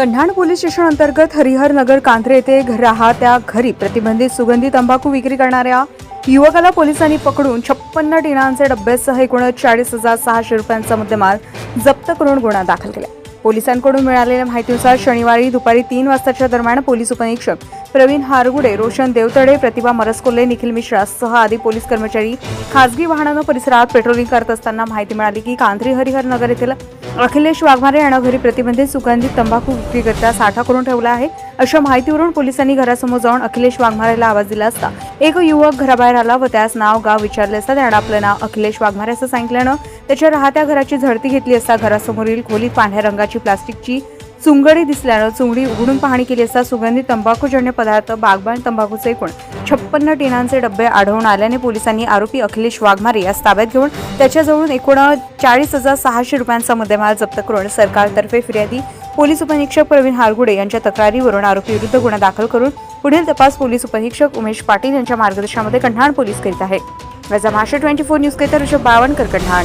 कन्हाण police station अंतर्गत हरिहर नगर कांत्रे येथे राहत्या घरी प्रतिबंधित सुगंधी तंबाखू विक्री करणाऱ्या युवकाला पोलिसांनी पकडून छप्पन्न टिनांचे डब्यासह एकूण चाळीस हजार सहाशे रुपयांचा मुद्देमाल जप्त करून गुन्हा दाखल केला. पोलिसांकडून मिळालेल्या माहितीनुसार शनिवारी दुपारी तीन वाजताच्या दरम्यान पोलीस उपनिरीक्षक प्रवीण हारगुडे रोशन देवतडे प्रतिभा मरसकोल्हे निखिल मिश्रा सह आदी पोलीस कर्मचारी खासगी वाहनानं परिसरात पेट्रोलिंग करत असताना माहिती मिळाली की कांद्री हरिहर नगर येथील अखिलेश वाघमारे यांना घरी प्रतिबंधित सुगंधित तंबाखू विक्रीकरिता साठा करून ठेवला आहे. अशा माहितीवरून पोलिसांनी घरासमोर जाऊन अखिलेश वाघमारेला आवाज दिला असता. एक युवक घराबाहेर आला व त्यास नाव गाव विचारले असता त्यानं आपलं नाव अखिलेश वाघमारे असं सांगितल्यानं त्याच्या राहत्या घराची झडती घेतली असता घरासमोरील खोलीत पांढऱ्या रंगाची प्लास्टिकची चुंगडी दिसल्यानं चुंगडी उघडून पाहणी केली असता सुगंधित तंबाखूजन्य पदार्थ बागबान तंबाखूचे एकूण छप्पन्न टिनांचे डबे आढळून आल्याने पोलिसांनी आरोपी अखिलेश वाघमारे यास ताब्यात घेऊन त्याच्याजवळून एकूण चाळीस हजार सहाशे रुपयांचा मुद्देमाल जप्त करून सरकारतर्फे फिर्यादी पोलीस उपनिरीक्षक प्रवीण हारगुडे यांच्या तक्रारीवरून आरोपी विरुद्ध गुन्हा दाखल करून पुढील तपास पोलीस उपनिरीक्षक उमेश पाटील यांच्या मार्गदर्शनामध्ये कन्हाण पोलीस करीत आहे. माझा महाराष्ट्र ट्वेंटी फोर न्यूज करिता ऋषभ बावनकर कन्हाण